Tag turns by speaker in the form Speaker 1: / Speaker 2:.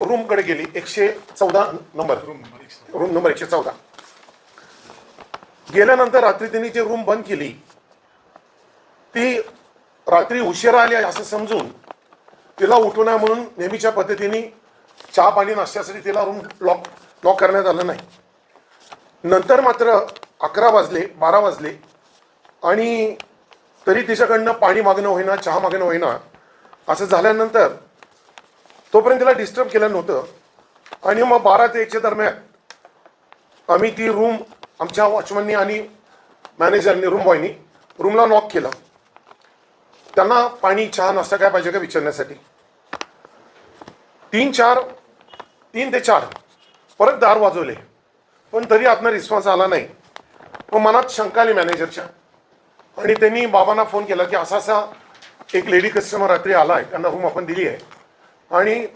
Speaker 1: रूमकडे गेली एकशे चौदा नंबर. रूम नंबर एकशे चौदा. गेल्यानंतर रात्री त्यांनी जी रूम बंद केली ती रात्री उशिरा आली असं समजून तिला उठू नये म्हणून नेहमीच्या पद्धतीने चहा पाणी नाश्त्यासाठी तिला रूम लॉक लॉक करण्यात आलं नाही. नंतर मात्र अकरा वाजले बारा वाजले आणि तरी तिच्याकडनं पाणी मागणं होईना चहा मागणं होईना असं झाल्यानंतर तोपर्यंत तिला डिस्टर्ब केलं नव्हतं. आणि मग बारा ते एकच्या दरम्यान आम्ही ती रूम आमच्या वॉचमननी आणि मॅनेजरनी रूम बॉयनी रूमला नॉक केलं. त्यांना पाणी चहा नाश्ता काय पाहिजे का विचारण्यासाठी? तीन चार तीन ते चार. परत दार वाजवले. पण तरी आतनं रिस्पॉन्स आला नाही. मग मनात शंका आली मॅनेजरच्या आणि त्यांनी बाबांना फोन केला की असा असा एक लेडी कस्टमर रात्री आला आहे त्यांना रूम आपण दिली आहे. आणि